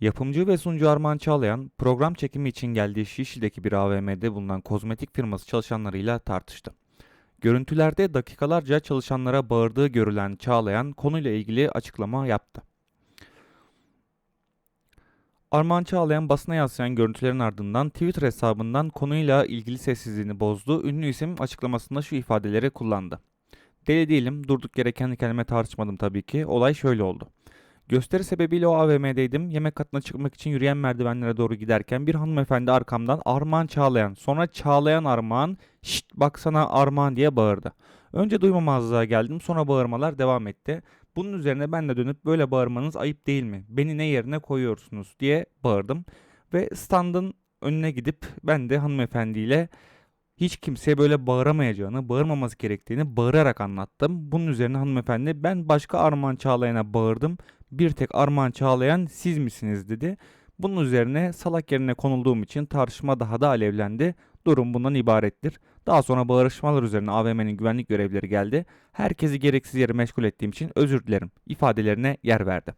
Yapımcı ve sunucu Armağan Çağlayan, program çekimi için geldiği Şişli'deki bir AVM'de bulunan kozmetik firması çalışanlarıyla tartıştı. Görüntülerde dakikalarca çalışanlara bağırdığı görülen Çağlayan konuyla ilgili açıklama yaptı. Armağan Çağlayan basına yansıyan görüntülerin ardından Twitter hesabından konuyla ilgili sessizliğini bozdu. Ünlü isim açıklamasında şu ifadeleri kullandı. Deli değilim, durduk yere kendi kendime tartışmadım tabii ki. Olay şöyle oldu. Gösteri sebebiyle o AVM'deydim. Yemek katına çıkmak için yürüyen merdivenlere doğru giderken bir hanımefendi arkamdan Armağan Çağlayan, sonra Çağlayan Armağan, şşt baksana Armağan diye bağırdı. Önce duymamazlığa geldim, sonra bağırmalar devam etti. Bunun üzerine ben de dönüp böyle bağırmanız ayıp değil mi? Beni ne yerine koyuyorsunuz diye bağırdım. Ve standın önüne gidip ben de hanımefendiyle hiç kimseye böyle bağıramayacağını, bağırmaması gerektiğini bağırarak anlattım. Bunun üzerine hanımefendi ben başka Armağan Çağlayan'a bağırdım. Bir tek Armağan Çağlayan siz misiniz dedi. Bunun üzerine salak yerine konulduğum için tartışma daha da alevlendi. Durum bundan ibarettir. Daha sonra bağırışmalar üzerine AVM'nin güvenlik görevlileri geldi. Herkesi gereksiz yere meşgul ettiğim için özür dilerim ifadelerine yer verdi.